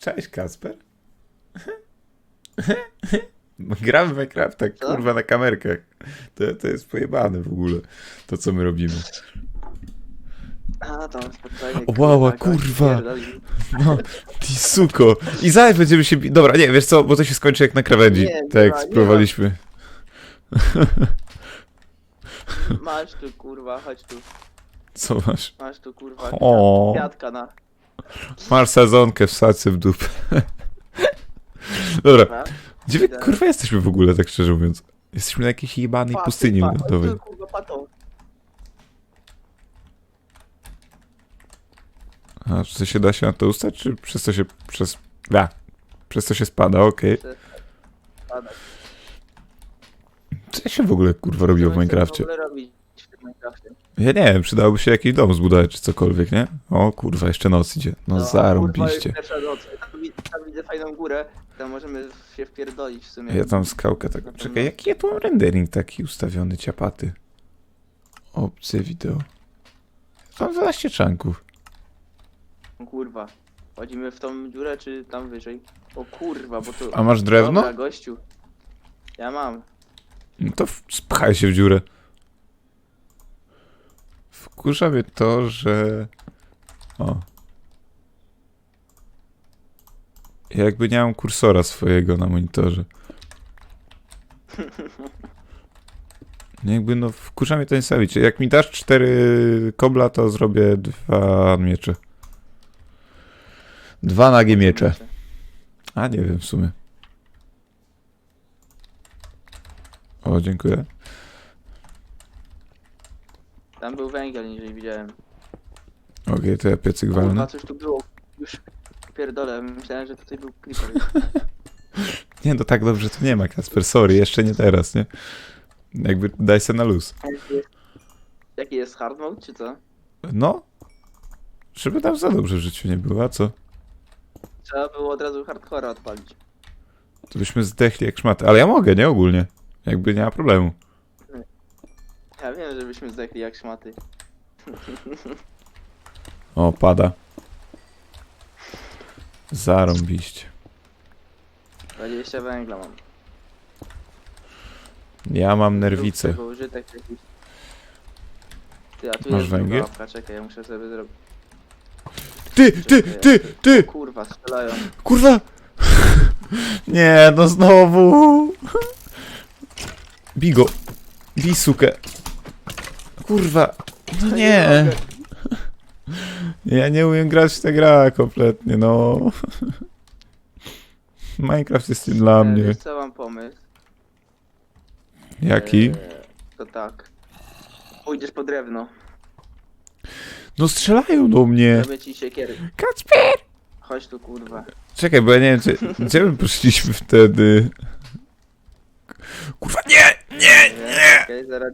Cześć Kasper. Gramy w Minecrafta, kurwa, na kamerkach. To, to jest pojebane w ogóle, to co my robimy. A, tam spokojnie. Gość kurwa. No, ty suko. I zaraz będziemy się... bi- Dobra, nie, wiesz co, bo to się skończy jak na krawędzi. Nie, tak jak ma, nie spróbowaliśmy. Masz tu, kurwa, chodź tu. Co masz? Masz tu, kurwa, O. kwiatka na... Masz sadzonkę w sacy w dupę. Dobra, gdzie wy kurwa jesteśmy w ogóle, tak szczerze mówiąc? Jesteśmy na jakiejś jebanej pustyni lądowej. A czy to się da się na to ustać, czy przez to się... przez... Da. Przez to się spada, okej. Co się w ogóle kurwa robiło w Minecrafcie? Ja nie wiem, przydałoby się jakiś dom zbudować, czy cokolwiek, nie? O kurwa, jeszcze noc idzie. No kurwa, zarąbiście. jest pierwsza noc. Tam, wi- tam widzę fajną górę, tam możemy się wpierdolić w sumie. Ja tam skałkę tak... Czekaj, jaki ja tu mam rendering taki ustawiony, ciapaty? Opcje wideo. Mam 12 czanków. Kurwa. Chodzimy w tą dziurę, czy tam wyżej? O kurwa, bo to... A masz drewno? Dobra, gościu. Ja mam. No to w- spchaj się w dziurę. Wkurza mnie to, że... O. Ja jakby nie mam kursora swojego na monitorze. Nie jakby no wkurza mnie to niesamowicie. Jak mi dasz cztery kobla, to zrobię dwa miecze. Dwa nagie miecze. A nie wiem w sumie. O, dziękuję. Tam był węgiel, niżej widziałem. Okej, to ja piecyk Kurwa, walnę. coś tu było. Już pierdolę, myślałem, że tutaj był creeper. Nie, no tak dobrze to nie ma, Kasper, sorry, jeszcze nie teraz, nie? Jakby daj se na luz. Jaki jest- Jaki jest hard mode, czy co? No, żeby tam za dobrze w życiu nie było, a co? Trzeba było od razu hardcora odpalić. To byśmy zdechli jak szmaty, ale ja mogę, nie? Ogólnie. Jakby nie ma problemu. Ja wiem, żebyśmy zdechli jak szmaty. O, pada. Zarąbiście. 20 węgla mam. Ja mam nerwicę. tego użytek jakiś. Ty, a tu Masz jest węgiel? łapka, czekaj, ja muszę sobie zrobić. Ty, ty, ty, ty! Kurwa, strzelają. Kurwa! Nie, no znowu! Bigo! Bij sukę! Kurwa! No nie! Ja nie umiem grać w tę grę kompletnie, no. Minecraft jest nie dla E, mnie. Wiesz co, mam pomysł. Jaki? E, to tak. Pójdziesz po drewno. No strzelają do mnie! Robię ci siekiery. Kacper! Chodź tu, kurwa. Czekaj, bo ja nie wiem, czy, gdzie my poszliśmy wtedy? Kurwa, nie! Nie! Nie! Zaraz.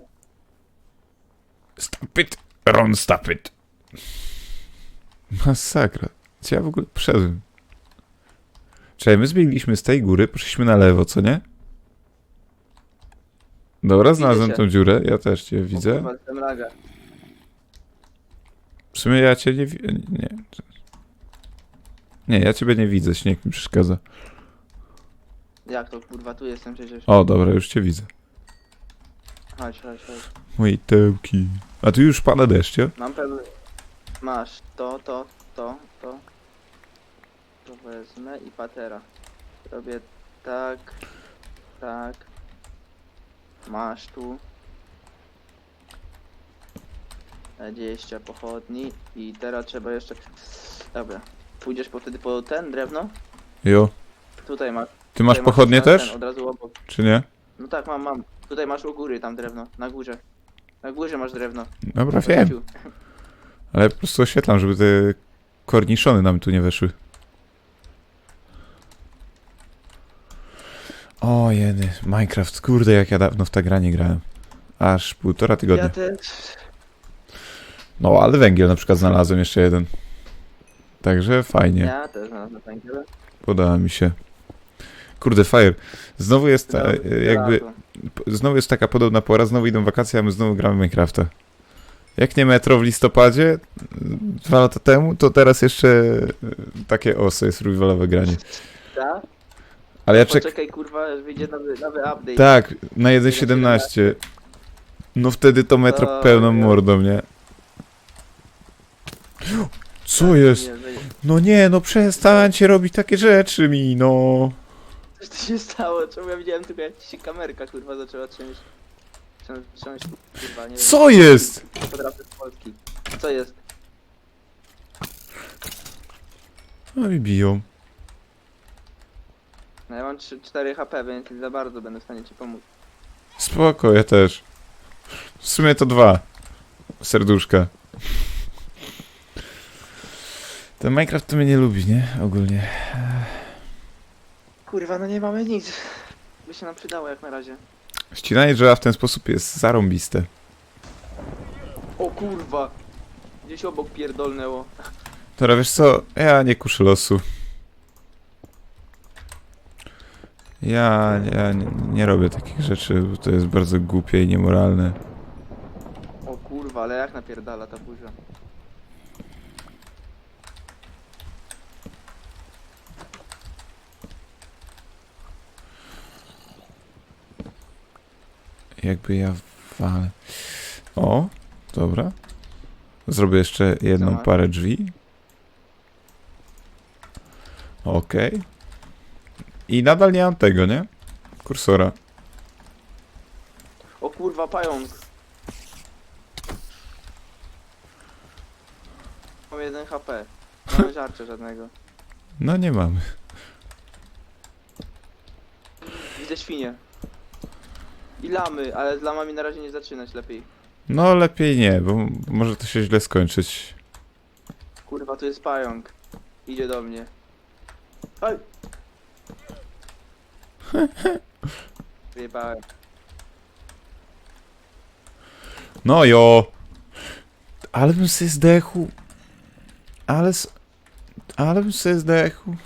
Stop it! Ron, stop it! Masakra. Co ja w ogóle wszedłem? Czekaj, my zbiegliśmy z tej góry, poszliśmy na lewo, co nie? Dobra, znalazłem cię. tą dziurę, ja też cię widzę. Kurwa, jestem laga. W sumie ja cię nie widzę. Nie. Nie, ja ciebie nie widzę, śnieg mi przeszkadza. Jak to, kurwa, tu jestem przecież. O, dobra, już cię widzę. Chodź, chodź, chodź. Moje tełki. A tu już pada deszcz, ja? Mam pewny... Masz to, to, to, to. To wezmę i patera. Robię tak, tak. Masz tu. 20 pochodni i teraz trzeba jeszcze... Dobra. Pójdziesz po wtedy po ten drewno? Jo. Tutaj masz. Ty masz tutaj pochodnie ten, też? Od razu obok. Czy nie? No tak, mam, mam. Tutaj masz u góry tam drewno, na górze. Na górze masz drewno. Dobra, wiem. Ale po prostu oświetlam, żeby te korniszony nam tu nie weszły. O jedy, Minecraft, kurde jak ja dawno w ta gra nie grałem. Aż półtora tygodnia. Ja też. No ale węgiel na przykład znalazłem jeszcze jeden. Także fajnie, Ja też znalazłem węgiel. podoba mi się. Kurde, Fire, znowu jest e, Dobra, jakby, znowu jest taka podobna pora, znowu idą wakacje, a my znowu gramy Minecrafta. Jak nie metro w listopadzie, dwa lata temu, to teraz jeszcze y, takie osy jest survivalowe granie. Tak? Ale ja czek... Poczekaj kurwa, aż wyjdzie nowy, nowy update. Tak, na 1.17. No wtedy to metro O, pełną mordą, nie? Co Tak, jest? No nie, no przestańcie robić takie rzeczy mi, no. Coś tu się stało, czemu ja widziałem tylko jak ci się kamerka kurwa zaczęła. Trząść, trząść kurwa, nie. Co jest? Fotografię z Polski. Co jest? No mi biją. No ja mam 3, 4 HP, więc nie za bardzo będę w stanie ci pomóc. Spoko, ja też. W sumie to dwa. Serduszka. Ten Minecraft to mnie nie lubi, nie? Ogólnie. Kurwa, no nie mamy nic. By się nam przydało jak na razie. Ścinanie drzewa w ten sposób jest zarąbiste. O kurwa! Gdzieś obok pierdolnęło. Dobra, wiesz co? Ja nie kuszę losu. Ja, ja nie, nie robię takich rzeczy, bo to jest bardzo głupie i niemoralne. O kurwa, ale jak napierdala ta burza. Jakby ja walę. O, dobra. Zrobię jeszcze jedną parę drzwi. Okej. I nadal nie mam tego, nie? Kursora. O kurwa, pająk. Mam 1 HP. Nie mamy żarcia żadnego. No nie mamy. Widzę świnie. I lamy, ale z lamami na razie nie zaczynać lepiej. No lepiej nie, bo może to się źle skończyć. Kurwa, tu jest pająk. Idzie do mnie. Oj! Wyjebałem. No jo! Ale bym sobie zdechł. Ale... s- Ale bym sobie zdechł.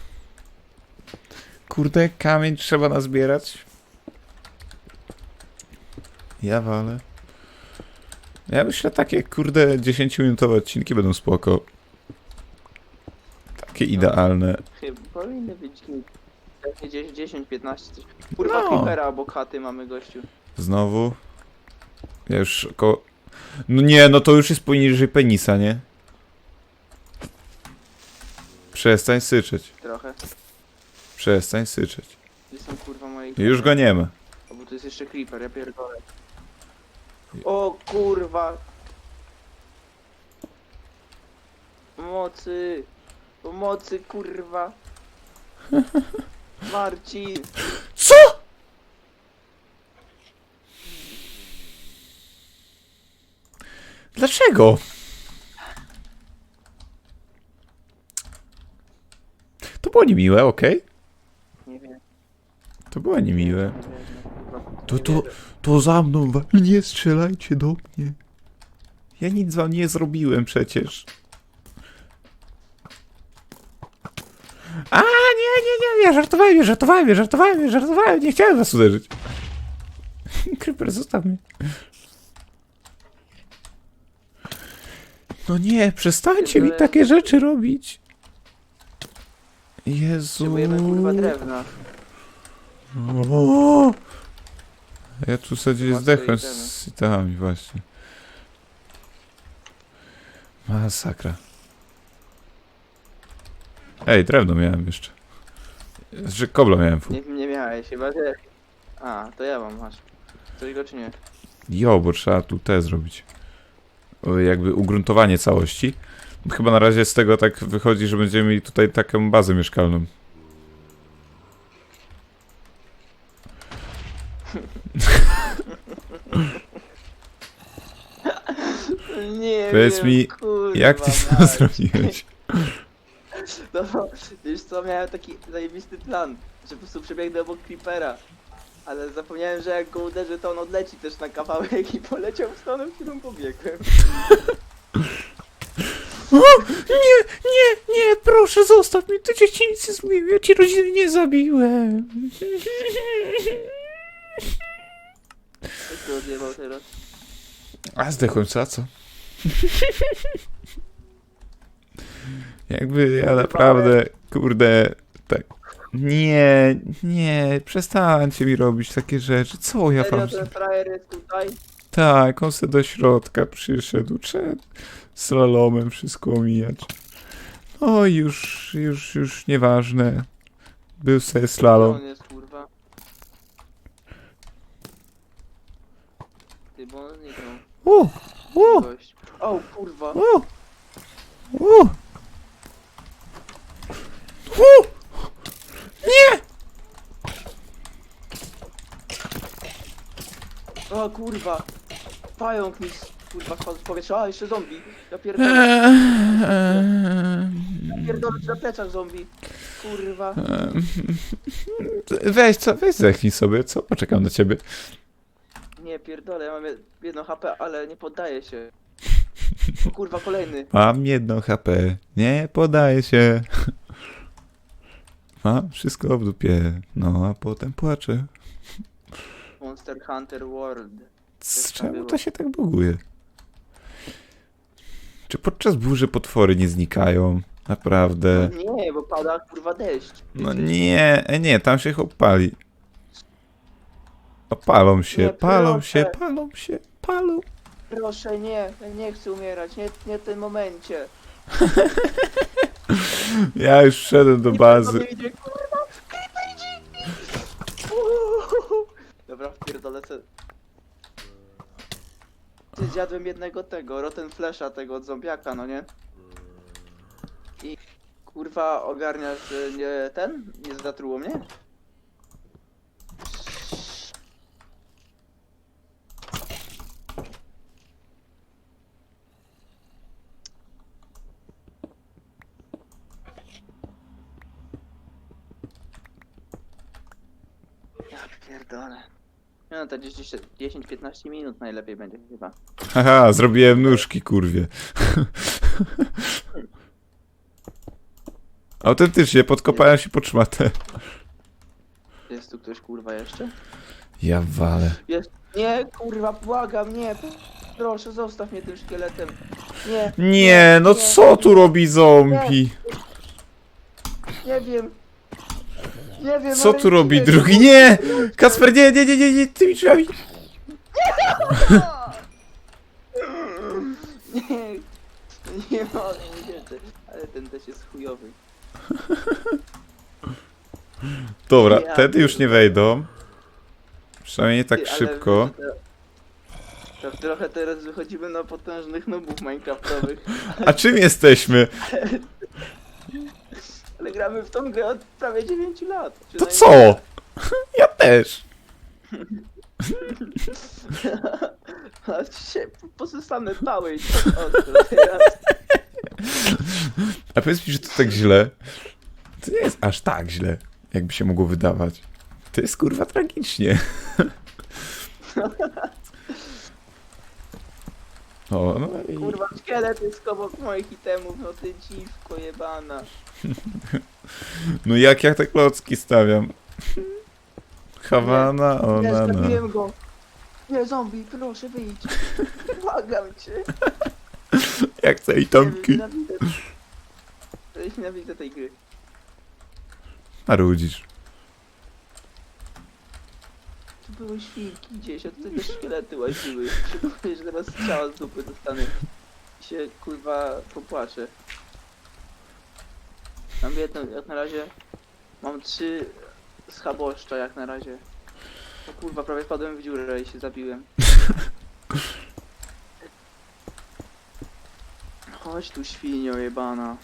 Kurde, kamień trzeba nazbierać. Ja walę. Ja myślę, takie kurde 10-minutowe odcinki będą spoko. Takie idealne. Chyba powinny być git. Pewnie gdzieś 10, 15 coś. Kurwa, No. creepera obok chaty mamy gościu. Znowu. Ja już około... No nie, no to już jest poniżej penisa, nie? Przestań syczeć. Trochę. Przestań syczeć. Gdzie są kurwa moje... Już go nie ma. O, bo tu jest jeszcze creeper, ja pierdolę. O kurwa! Pomocy! Pomocy kurwa! Marcin! Co? Dlaczego? To było niemiłe, okej? Nie wiem. To było niemiłe. Nie. To Nie to-. To za mną, wa- nie strzelajcie do mnie. Ja nic wam nie zrobiłem przecież. A, nie, nie, nie, ja żartowałem, ja żartowałem, ja żartowałem, ja żartowałem, nie chciałem was uderzyć. Creeper, zostaw mnie. No nie, przestańcie mi takie rzeczy robić. Jezu. Potrzebujemy kurwa drewna. O! Ja tu sobie Łatwo zdechłem idziemy. z itemami właśnie. Masakra. Ej, drewno miałem jeszcze. Że kobla miałem fu. Nie, nie miałeś, chyba że... A, to ja mam, masz. Coś go czy nie? Jo, bo trzeba tu te zrobić. O, Jakby ugruntowanie całości. Chyba na razie z tego tak wychodzi, że będziemy mieli tutaj taką bazę mieszkalną. Nie Powiedz wiem, mi, kurwa, Jak ty to mać. zrobiłeś? No, wiesz co, miałem taki zajebisty plan, że po prostu przebiegnę obok Creepera. Ale zapomniałem, że jak go uderzę, to on odleci też na kawałek i poleciał w stronę, w którą pobiegłem. Nie, nie, nie, proszę zostaw mnie, ty dzieci nic nie zrobiłem, ja ci rodziny nie zabiłem. Jak to odjebał teraz? A zdechłem, co? a co? Jakby ja naprawdę, kurde, tak. Nie, nie, przestańcie mi robić takie rzeczy. Co ja wam... ten frajer jest tutaj? Tak, on se do środka przyszedł, trzeba slalomem wszystko omijać. No już, już, już nieważne. Był sobie Gdzie slalom. on jest, kurwa? Ty, bo on nie grał. U, u, Gość. O, kurwa. u, u. U. Nie! O, kurwa. Pająk mi, s- kurwa, spadł z powietrza. A, jeszcze zombie. Ja pierdolę. Eee, Pierdolę na plecach zombie. Kurwa. Weź, co, weź zechnij sobie, co? Poczekam na ciebie. Nie, pierdolę, ja mam jed- jedno HP, ale nie poddaję się. O, kurwa, kolejny. Mam jedno HP, nie podaję się. Mam wszystko w dupie, no a potem płaczę. Monster Hunter World. Tam Czemu to się tak buguje? Czy podczas burzy potwory nie znikają? Naprawdę. Nie, bo pada kurwa deszcz. No nie, e, nie, tam się opali. Opalą się, Nie, palą proszę. się, palą się, palą. Proszę, nie, nie chcę umierać, nie, nie w tym momencie. Ja już wszedłem do I bazy. idzie, kurwa, creeper idzie! Uuu. Dobra, wpierdolę se. Ty zjadłem jednego tego, rotten flesha tego od zombiaka, no nie? I kurwa ogarniasz, że nie ten? Nie zatruło mnie? Ja pierdolę. No to 10-15 minut najlepiej będzie chyba. Haha, zrobiłem nóżki, kurwie. Autentycznie, podkopałem się pod szmatę. Jest tu ktoś kurwa jeszcze? Ja walę. Jest. Nie, kurwa, błagam, nie. Proszę, zostaw mnie tym szkieletem. Nie. Nie, no co tu robi zombie? Nie wiem. Nie wiem. Co ale tu robi nie, drugi? Nie! Kasper, nie, nie, nie, nie, nie, tymi drzwiami. Nie. Nie mogę, nie wierzę. Ale ten też jest chujowy. Dobra, Ja wtedy już nie wejdą. Przynajmniej nie tak Ty, ale szybko. wiesz, To, to trochę teraz wychodzimy na potężnych nubów minecraftowych. A czym jesteśmy? Ale gramy w tą grę od prawie 9 lat. To Przynajmniej- co? Ja też. A się posysane pały i tak ostro teraz. A powiedz mi, że to tak źle. To nie jest aż tak źle, jakby się mogło wydawać. To jest kurwa tragicznie. O, no i... Kurwa, szkielet jest obok moich itemów, no ty dziwko jebana. No jak ja te klocki stawiam? Hawana, Nie, ona, no. zabiłem go. Nie, zombie, proszę wyjdź. Błagam cię. Jak te itemki. Nienawidzę. To jest nienawidzę tej gry. Marudzisz. Tu były świnki gdzieś, a tutaj też szkielety łaziły. Boję, że teraz strzała z dupy dostanę. I się kurwa popłaczę. Mam jedną, jak na razie. Mam trzy schaboszcza jak na razie. O kurwa, prawie wpadłem w dziurę i się zabiłem. Chodź tu świnio jebana.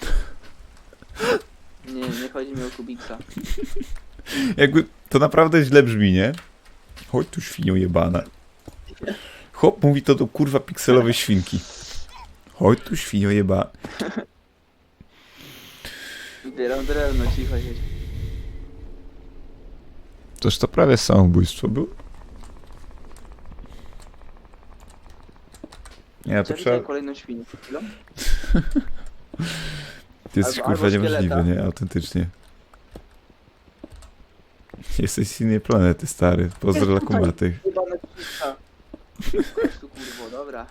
Nie, nie chodzi mi o Kubiksa. Jakby to naprawdę źle brzmi, nie? Chodź tu świnią jebana. Chłop mówi to do kurwa pikselowej świnki. Chodź tu świnio jebana. Zbieram drewno, cicho siedź. Toż to prawie samobójstwo było. Nie, to trzeba... kolejną świnię. Jesteś Albo- kurwa albo niemożliwy, szkieleta. nie? Autentycznie. Jesteś z innej planety, stary. Pozdro dla kumatych. Jebane tu kurwo, dobra.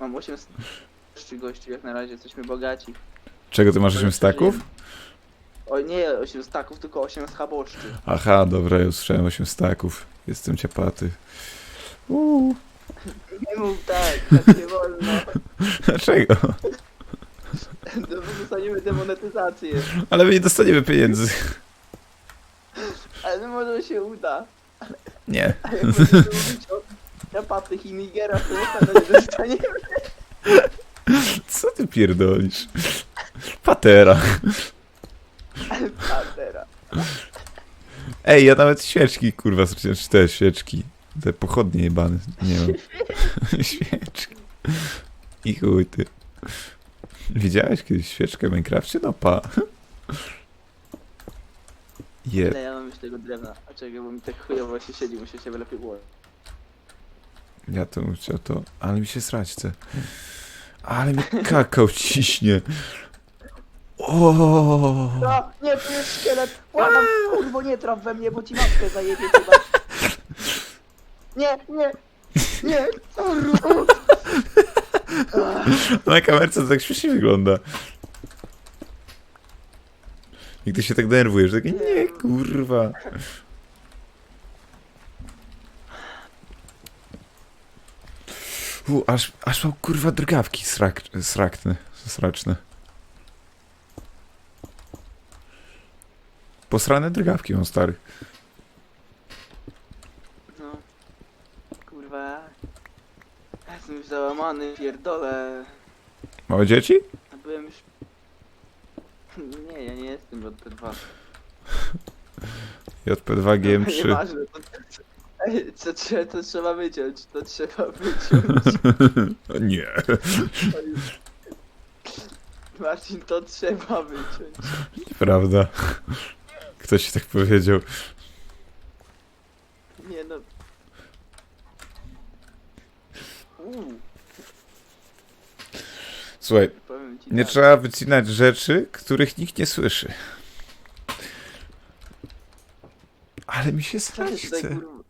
Mam 8 staków gości, jak na razie jesteśmy bogaci. Czego ty masz 8 staków? O nie, 8 staków, tylko 8 schaboszczy. Aha, dobra, już słyszałem 8 staków. Jestem ciapaty. Uuu, Nie mów tak, tak nie wolno. dlaczego? No bo dostaniemy demonetyzację. Ale my nie dostaniemy pieniędzy. Może się uda. Nie. A jak będziemy mówić o Japatych i Nigerach, to nie dostaniemy. Co ty pierdolisz? Patera. Pantera. Ej, ja nawet świeczki, kurwa, czy te świeczki. Te pochodnie jebane, nie wiem. świeczki. I chuj ty. Widziałeś kiedyś świeczkę w Minecrafcie? No pa. Je. Już tego drewna? A czekaj, bo mi tak chujowo się siedzi, muszę się lepiej było. Ja to chciał to, ale mi się srać chce. Ale mi kakał ciśnie. O. No, nie, tu jest szkielet! Łamam, kurwo, nie traf we mnie, bo ci matkę zajebie chyba. Nie, nie, nie, kurwa! Na kamerce to tak śmiesznie wygląda. Jak ty się tak denerwujesz, takie nie, kurwa. U, aż, aż mam kurwa drgawki srak, srakne, sraczne. Posrane drgawki mam stary. No, kurwa. Ja Jestem już załamany, pierdolę. Małe dzieci? A byłem już... Nie, ja nie jestem od P2. JP2 GM3. Nieważne, to, Ej, trze- to trzeba wyciąć, to trzeba wyciąć. nie. Marcin, to trzeba wyciąć. Prawda. Ktoś ci tak powiedział. Nie no. Uuu, Słuchaj, Nie tak. trzeba wycinać rzeczy, których nikt nie słyszy. Ale mi się Co ty srać tutaj chce. kurwa...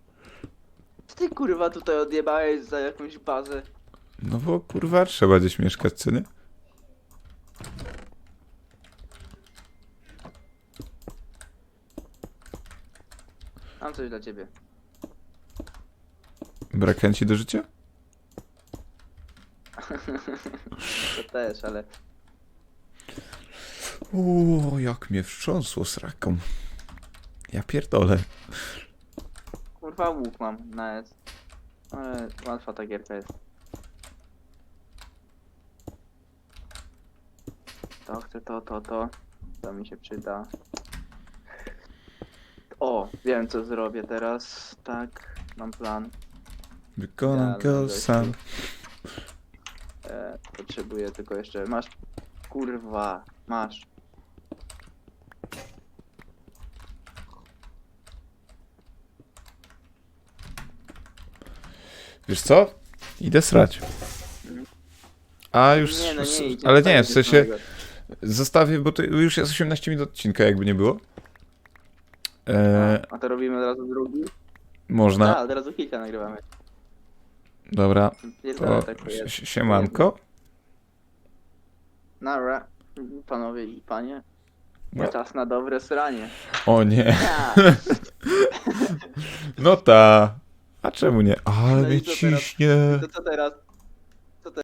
Co ty kurwa tutaj odjebałeś za jakąś bazę? No bo kurwa, trzeba gdzieś mieszkać, co nie? Mam coś dla ciebie. Brak chęci do życia? To też, ale... Uuu, jak mnie wstrząsło sraką. Ja pierdolę. Kurwa łuk mam na S. Ale łatwa ta gierka jest. To chcę to, to, to. To mi się przyda. O, wiem co zrobię teraz. Tak, mam plan. Wykonam Ja, go sam. E, potrzebuję tylko jeszcze. Masz. Kurwa, masz. Wiesz co? Idę srać. A już... Nie, no nie idź, ale nie, w sensie... Zostawię, bo to już jest 18 minut odcinka, jakby nie było. Eee, A to robimy od razu drugi? można. A, od razu kilka nagrywamy. Dobra. Pierdolę, To tak si- jest. si- siemanko. Nara, panowie i panie. No. Czas na dobre sranie. O nie. Ha! No ta. A czemu nie? Ale No mnie ciśnie. To co teraz?